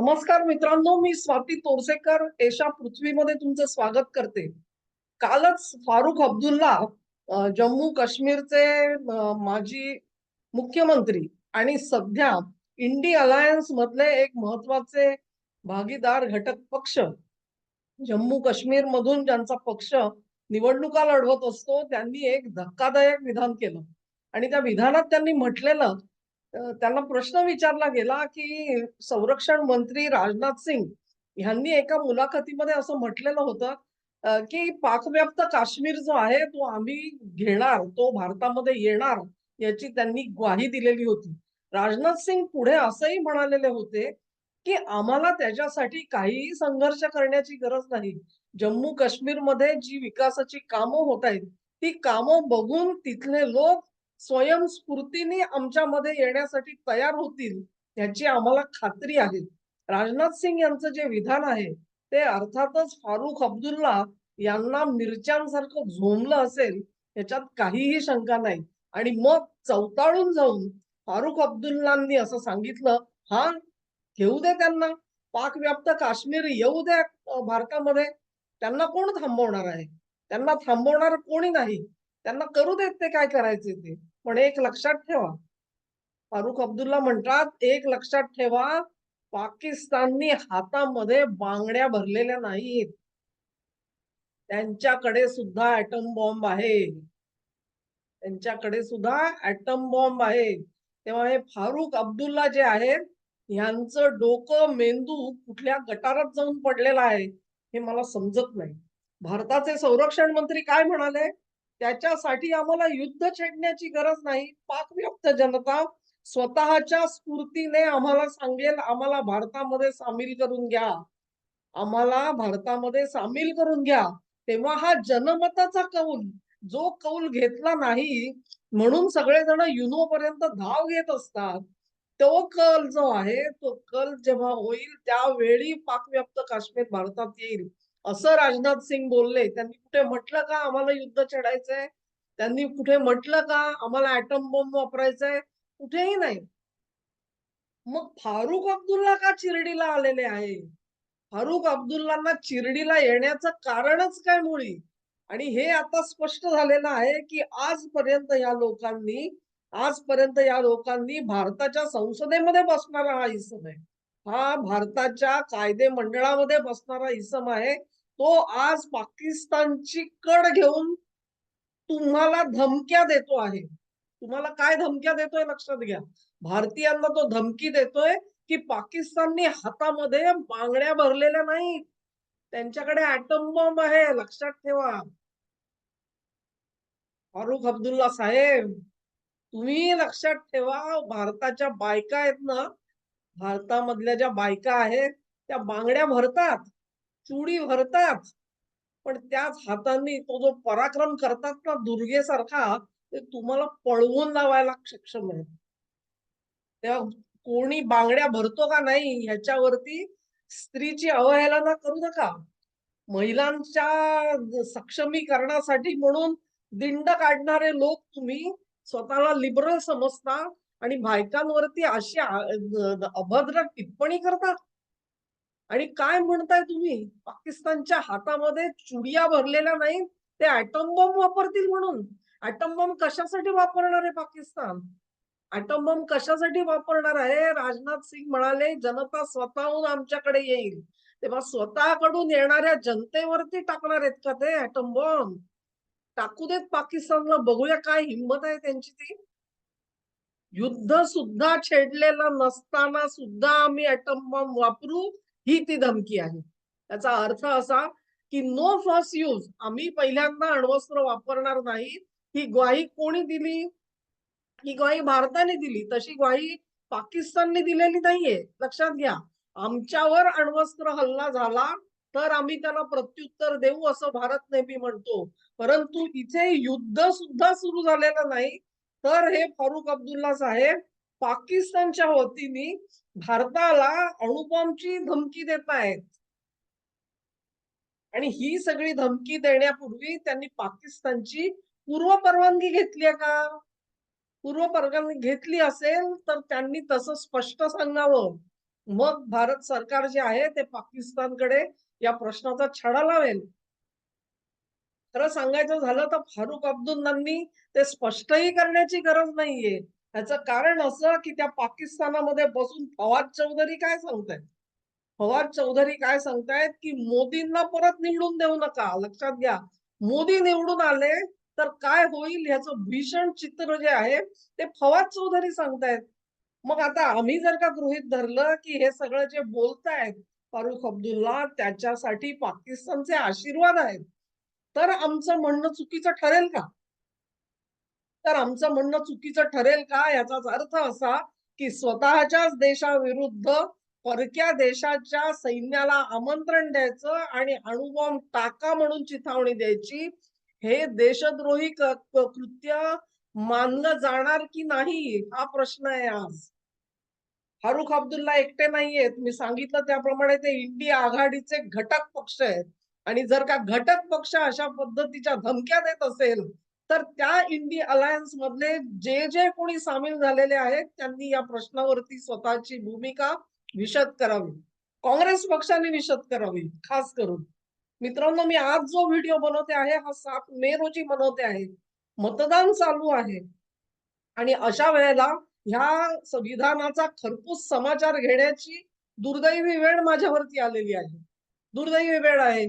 नमस्कार मित्रांनो मी स्वाती तोरसेकर. एशा पृथ्वीमध्ये तुमचं स्वागत करते. कालच फारुख अब्दुल्ला जम्मू काश्मीरचे माजी मुख्यमंत्री आणि सध्या इंडी अलायन्स मधले एक महत्त्वाचे भागीदार घटक पक्ष जम्मू काश्मीर मधून ज्यांचा पक्ष निवडणुका लढवत असतो त्यांनी एक धक्कादायक विधान केलं. आणि त्या विधानात त्यांनी म्हटलेलं त्यांना प्रश्न विचारला गेला की संरक्षण मंत्री राजनाथ सिंग यांनी एका मुलाखतीमध्ये असं म्हटलेलं होतं की पाकव्याप्त काश्मीर जो आहे तो आम्ही घेणार तो भारतामध्ये येणार याची त्यांनी ग्वाही दिलेली होती. राजनाथ सिंग पुढे असंही म्हणालेले होते की आम्हाला त्याच्यासाठी काहीही संघर्ष करण्याची गरज नाही. जम्मू काश्मीरमध्ये जी विकासाची कामं होत आहेत ती कामं बघून तिथले लोक स्वयंस्फूर्तीने आमच्यामध्ये येण्यासाठी तयार होतील याची आम्हाला खात्री आहे. राजनाथ सिंग यांचं जे विधान आहे ते अर्थातच फारुख अब्दुल्ला यांना मिरच्यांसारखं झोंबलं असेल याच्यात काहीही शंका नाही. आणि मग चौताळून जाऊन फारुख अब्दुल्लांनी असं सांगितलं हा घेऊ दे त्यांना. पाकव्याप्त काश्मीर येऊ दे भारतामध्ये. त्यांना कोण थांबवणार आहे? त्यांना थांबवणार कोणी नाही. त्यांना करू देत ते काय करायचे ते. पण एक लक्षात ठेवा. फारुख अब्दुल्ला म्हणतात एक लक्षात ठेवा पाकिस्ताननी हातामध्ये बांगड्या भरलेल्या नाहीत. त्यांच्याकडे सुद्धा ऍटम बॉम्ब आहे. त्यांच्याकडे सुद्धा ऍटम बॉम्ब आहे. तेव्हा हे फारुख अब्दुल्ला जे आहेत यांचं डोकं मेंदू कुठल्या गटारात जाऊन पडलेलं आहे हे मला समजत नाही. भारताचे संरक्षण मंत्री काय म्हणाले? त्याच्यासाठी आम्हाला युद्ध छेडण्याची गरज नाही. पाकव्याप्त जनता स्वतःच्या स्फूर्तीने आम्हाला सांगेल आम्हाला भारतामध्ये सामील करून घ्या. आम्हाला भारतामध्ये सामील करून घ्या. तेव्हा हा जनमताचा कौल जो कौल घेतला नाही म्हणून सगळेजण युनो पर्यंत धाव घेत असतात. तो कल जो आहे तो कल जेव्हा होईल त्यावेळी पाकव्याप्त काश्मीर भारतात येईल. असं राजनाथ सिंग बोलले त्यांनी कुठे म्हटलं का आम्हाला युद्ध छेडायचंय त्यांनी कुठे म्हटलं का आम्हाला ऍटम बॉम्ब वापरायचंय? कुठेही नाही. मग फारुख अब्दुल्ला का चिरडीला आलेले आहे? फारुख अब्दुल्लांना चिरडीला येण्याचं कारणच काय मुळी? आणि हे आता स्पष्ट झालेलं आहे की आजपर्यंत या लोकांनी आजपर्यंत या लोकांनी भारताच्या संसदेमध्ये बसणारा हा इसम आहे हा भारताच्या कायदे मंडळामध्ये बसणारा इसम आहे. तो आज पाकिस्तानची कड घेऊन तुम्हाला धमक्या देतो आहे. तुम्हाला काय धमक्या देतोय लक्षात घ्या. भारतीयांना तो धमकी देतोय की पाकिस्ताननी हातामध्ये बांगड्या भरलेल्या नाहीत. त्यांच्याकडे ऍटम बॉम्ब आहे. लक्षात ठेवा. फारुख अब्दुल्ला साहेब तुम्ही लक्षात ठेवा भारताच्या बायका आहेत ना भारतामधल्या ज्या बायका आहेत त्या बांगड्या भरतात चुडी भरतात पण त्याच हातांनी तो जो पराक्रम करतात ना दुर्गेसारखा ते तुम्हाला पळवून लावायला सक्षम आहे तेव्हा कोणी बांगड्या भरतो का नाही ह्याच्यावरती स्त्रीची अवहेलना करू नका. महिलांच्या सक्षमीकरणासाठी म्हणून दिंड काढणारे लोक तुम्ही स्वतःला लिबरल समजता आणि बायकांवरती अशी अभद्र टिप्पणी करता? आणि काय म्हणताय तुम्ही? पाकिस्तानच्या हातामध्ये चुडिया भरलेल्या नाही ते ऍटम बॉम्ब वापरतील म्हणून. ऍटम बॉम्ब कशासाठी वापरणार आहे पाकिस्तान? ऍटम बॉम्ब कशासाठी वापरणार आहे? राजनाथ सिंग म्हणाले जनता स्वतःहून आमच्याकडे येईल. तेव्हा स्वतःकडून येणाऱ्या जनतेवरती टाकणार आहेत का ते ऍटम बॉम्ब टाकू देत पाकिस्तानला. बघूया काय हिंमत आहे त्यांची ती. युद्ध सुद्धा छेडलेलं नसताना सुद्धा आम्ही अटम बॉम्ब वापरू ही ती धमकी आहे. त्याचा अर्थ असा की नो फर्स्ट यूज आम्ही पहिल्यांदा अण्वस्त्र वापरणार नाही. ही ग्वाही कोणी दिली? ही ग्वाही भारताने दिली. तशी ग्वाही पाकिस्तानने दिलेली नाहीये. लक्षात घ्या. आमच्यावर अण्वस्त्र हल्ला झाला तर आम्ही त्याला प्रत्युत्तर देऊ असं भारत नेहमी म्हणतो. परंतु इथे युद्ध सुद्धा सुरू झालेलं नाही. तर हे फारुख अब्दुल्ला साहेब पाकिस्तानच्या वतीने भारताला अणुबॉम्बची धमकी देत आहेत. आणि ही सगळी धमकी देण्यापूर्वी त्यांनी पाकिस्तानची पूर्व परवानगी घेतली आहे का? पूर्व परवानगी घेतली असेल तर त्यांनी तसं स्पष्ट सांगावं. मग भारत सरकार जे आहे ते पाकिस्तानकडे या प्रश्नाचा छडा लावेल. खरं सांगायचं झालं तर फारुख अब्दुल्लांनी ते स्पष्टही करण्याची गरज नाहीये. त्याचं कारण असं की त्या पाकिस्तानामध्ये बसून फवाद चौधरी काय सांगतायत? फवाद चौधरी काय सांगतायत की मोदींना परत निवडून देऊ नका. लक्षात घ्या. मोदी निवडून आले तर काय होईल ह्याचं भीषण चित्र जे आहे ते फवाद चौधरी सांगतायत. मग आता आम्ही जर का गृहित धरलं की हे सगळं जे बोलतायत फारुख अब्दुल्ला त्याच्यासाठी पाकिस्तानचे आशीर्वाद आहेत. तर आमचं म्हणणं चुकीचं ठरेल का? तर आमचं म्हणणं चुकीचं ठरेल का? याचाच अर्थ असा की स्वतःच्याच देशाविरुद्ध परक्या देशाच्या सैन्याला आमंत्रण द्यायचं आणि अणुबॉम्ब टाका म्हणून चिथावणी द्यायची हे देशद्रोही कृत्य मानलं जाणार की नाही? हा प्रश्न आहे आज. फारुख अब्दुल्ला एकटे नाहीयेत. मी सांगितलं त्याप्रमाणे ते इंडिया आघाडीचे घटक पक्ष आहेत. आणि जर का घटक पक्ष अशा पद्धतीच्या धमक्या देत असेल तर त्या इंडी अलायन्स मधले जे जे कोणी सामील झालेले आहेत त्यांनी या प्रश्नावरती स्वतःची भूमिका विशद करावी. काँग्रेस पक्षाने विशद करावी खास करून. मित्रांनो मी आज जो व्हिडिओ बनवते आहे हा सात मे रोजी बनवते आहे. मतदान चालू आहे. आणि अशा वेळेला ह्या संविधानाचा खरपूस समाचार घेण्याची दुर्दैवी वेळ माझ्यावरती आलेली आहे. दुर्दैवी वेळ आहे.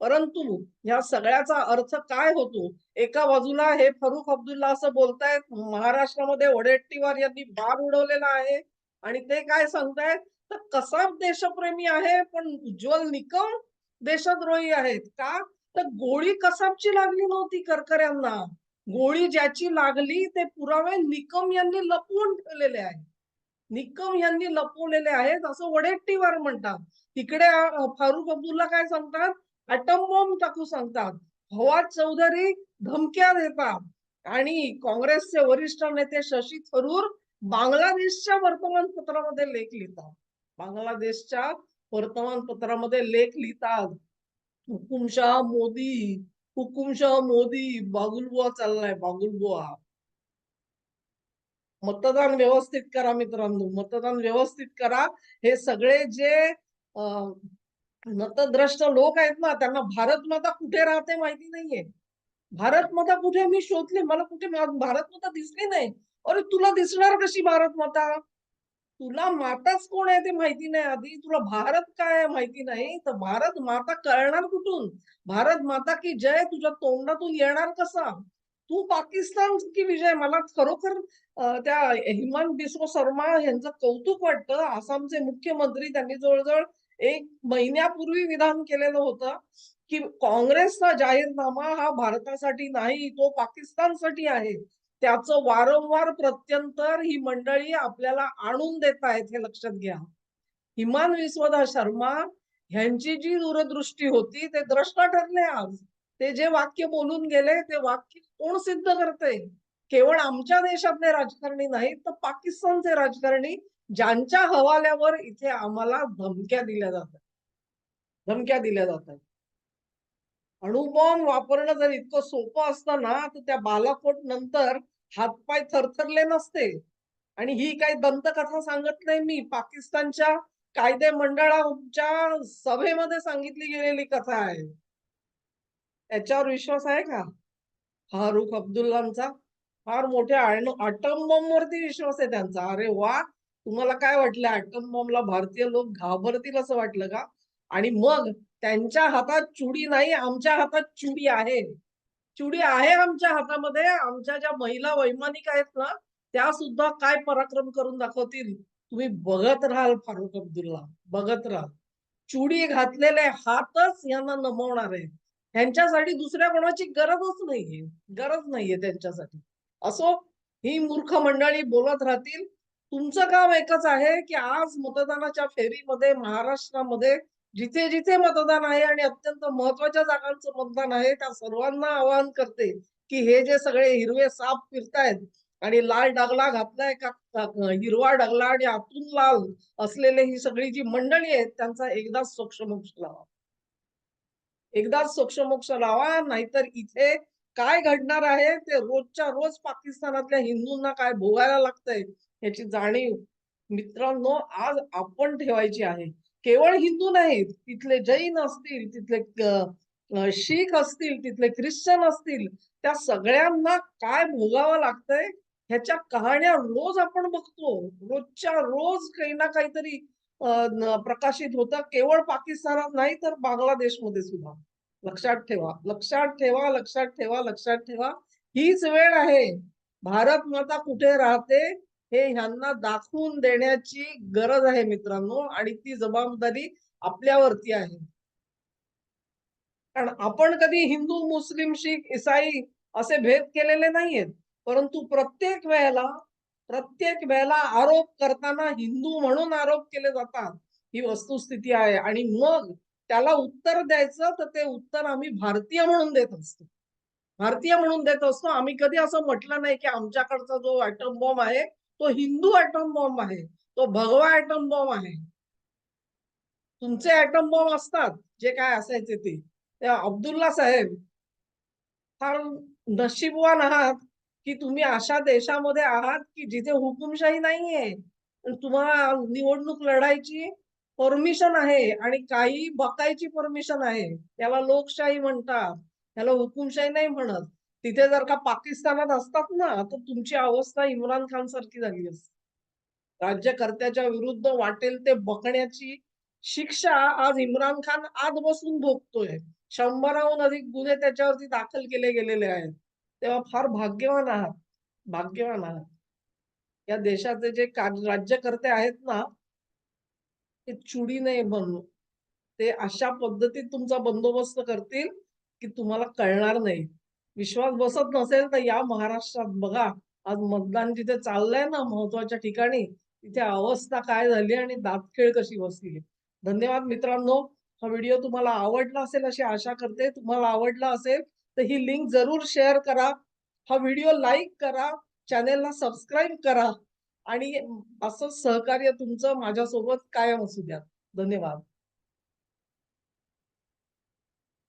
परंतु ह्या सगळ्याचा अर्थ काय होतो? एका बाजूला हे फरुख अब्दुल्ला असं बोलतायत महाराष्ट्रामध्ये वडेट्टीवार यांनी बार उडवलेला आहे. आणि ते काय सांगतायत? तर कसाब देशप्रेमी आहे पण उज्ज्वल निकम देशद्रोही आहेत. का? तर गोळी कसाबची लागली नव्हती करकऱ्यांना? गोळी ज्याची लागली ते पुरावे निकम यांनी लपवून ठेवलेले आहेत. निकम यांनी लपवलेले आहेत असं वडेट्टीवार म्हणतात. तिकडे फारुख अब्दुल्ला काय सांगतात? अटम बॉम्ब टाकू सांगतात. फवाद चौधरी धमक्या देतात. आणि काँग्रेसचे वरिष्ठ नेते शशी थरूर बांगलादेशच्या वर्तमानपत्रामध्ये लेख लिहितात. बांगलादेशच्या वर्तमानपत्रामध्ये लेख लिहितात. हुकुमशाह मोदी हुकुमशाह मोदी बागुलबुवा चाललाय बागुलबुवा. मतदान व्यवस्थित करा मित्रांनो मतदान व्यवस्थित करा. हे सगळे जे मतद्रष्ट लोक आहेत ना त्यांना भारत माता कुठे राहते माहिती नाहीये. भारत माता कुठे मी शोधली मला कुठे भारत माता दिसली नाही. अरे तुला दिसणार कशी भारत माता? तुला माताच कोण आहे ते माहिती नाही आधी. तुला भारत काय आहे माहिती नाही. तर भारत माता कळणार कुठून? भारत माता की जय तुझ्या तोंडातून येणार कसा? तू पाकिस्तान की विजय. मला खरोखर त्या हिमान बिस्व शर्मा यांचं कौतुक वाटतं. आसामचे मुख्यमंत्री त्यांनी जवळजवळ एक महिन्यापूर्वी विधान केलेलं होतं की काँग्रेसचा जाहीरनामा हा भारतासाठी नाही तो पाकिस्तानसाठी आहे. त्याचं वारंवार प्रत्यंतर ही मंडळी आपल्याला आणून देत आहेत हे लक्षात घ्या. हिमान विश्वदा शर्मा ह्यांची जी दूरदृष्टी होती ते द्रष्टा ठरले आज. ते जे वाक्य बोलून गेले ते वाक्य कोण सिद्ध करते केवळ आमच्या देशातले राजकारणी नाही तर पाकिस्तानचे राजकारणी ज्यांच्या हवाल्यावर इथे आम्हाला धमक्या दिल्या जातात. धमक्या दिल्या जातात. अणुबॉम्ब वापरणं जर इतकं सोपं असतं ना तर त्या बालाकोट नंतर हातपाय थरथरले नसते. आणि ही काही दंतकथा सांगत नाही मी. पाकिस्तानच्या कायदे मंडळाच्या सभेमध्ये सांगितली गेलेली कथा आहे. याच्यावर विश्वास आहे का? फारुख अब्दुल्लांचा फार मोठ्या अटम बॉम्ब वरती विश्वास आहे त्यांचा. अरे वा! तुम्हाला काय वाटलं? अटम बॉम्बला भारतीय लोक घाबरतील असं वाटलं का? आणि मग त्यांच्या हातात चुडी नाही आमच्या हातात चुडी आहे. चुडी आहे आमच्या हातामध्ये. आमच्या ज्या महिला वैमानिक आहेत ना त्या सुद्धा काय पराक्रम करून दाखवतील? तुम्ही बघत राहाल फारुख अब्दुल्ला. बघत राहाल चुडी घातलेले हातच यांना नमवणार आहेत. ह्यांच्यासाठी दुसऱ्या कोणाची गरजच नाहीये. गरज नाहीये त्यांच्यासाठी. असो ही मूर्ख मंडळी बोलत राहतील. तुमचं काम एकच आहे की आज मतदानाच्या फेरीमध्ये महाराष्ट्रामध्ये जिथे जिथे मतदान आहे आणि अत्यंत महत्त्वाच्या जागांचं मतदान आहे त्या सर्वांना आवाहन करते की हे जे सगळे हिरवे साप फिरतायत आणि लाल डगला घातलाय का हिरवा डगला आणि आतून लाल असलेले ही सगळी जी मंडळी आहेत त्यांचा एकदा सोक्षमोक्ष लावा एकदाच सोक्षमोक्ष लावा नाहीतर इथे काय घडणार आहे? ते रोजच्या रोज पाकिस्तानातल्या हिंदूंना काय भोगायला लागतंय याची जाणीव मित्रांनो आज आपण ठेवायची आहे. केवळ हिंदू नाहीत तिथले जैन असतील तिथले शीख असतील तिथले ख्रिश्चन असतील त्या सगळ्यांना काय भोगावं लागतंय? ह्याच्या कहाण्या रोज आपण बघतो. रोजच्या रोज काही ना काहीतरी प्रकाशित होतं. केवळ पाकिस्तानात नाही तर बांगलादेशमध्ये सुद्धा. लक्षात ठेवा. लक्षात ठेवा लक्षात ठेवा लक्षात ठेवा. हीच वेळ आहे. भारत माता कुठे राहते हे ह्यांना दाखवून देण्याची गरज आहे मित्रांनो. आणि ती जबाबदारी आपल्यावरती आहे. कारण आपण कधी हिंदू मुस्लिम शीख इसाई असे भेद केलेले नाहीयेत. परंतु प्रत्येक वेळेला प्रत्येक वेळेला आरोप करताना हिंदू म्हणून आरोप केले जातात. ही वस्तुस्थिती आहे. आणि मग त्याला उत्तर द्यायचं तर ते उत्तर आम्ही भारतीय म्हणून देत असतो. भारतीय म्हणून देत असतो. आम्ही कधी असं म्हटलं नाही की आमच्याकडचा जो ऍटम बॉम्ब आहे तो हिंदू ऍटम बॉम्ब आहे. तो भगवा ऍटम बॉम्ब आहे. तुमचे ऍटम बॉम्ब असतात. जे काय असायचे ते. अब्दुल्ला साहेब फार नशीबवान आहात. की तुम्ही अशा देशामध्ये आहात की जिथे हुकुमशाही नाहीये. पण तुम्हाला निवडणूक लढायची परमिशन आहे आणि काही बकायची परमिशन आहे. त्याला लोकशाही म्हणतात. त्याला हुकुमशाही नाही म्हणत. तिथे जर का पाकिस्तानात असतात ना तर तुमची अवस्था इम्रान खान सारखी झाली असते. राज्यकर्त्याच्या विरुद्ध वाटेल ते बकण्याची शिक्षा आज इम्रान खान आत बसून भोगतोय. शंभराहून अधिक गुन्हे त्याच्यावरती दाखल केले गेलेले आहेत. तेव्हा फार भाग्यवान आहात. भाग्यवान आहात. या देशाचे जे राज्यकर्ते आहेत ना ते चुडी नाही बनू. ते अशा पद्धतीत तुमचा बंदोबस्त करतील की तुम्हाला कळणार नाही. विश्वास बसत नसेल तर या महाराष्ट्रात बघा आज मतदान जिथे चाललंय ना महत्त्वाच्या ठिकाणी तिथे अवस्था काय झाली आणि दातखेळ कशी बसली. धन्यवाद मित्रांनो. हा व्हिडिओ तुम्हाला आवडला असेल अशी आशा करते. तुम्हाला आवडला असेल तर ही लिंक जरूर शेअर करा. हा व्हिडिओ लाईक करा. चॅनेलला सबस्क्राईब करा. आणि असं सहकार्य तुमचं माझ्यासोबत कायम असू द्या. धन्यवाद.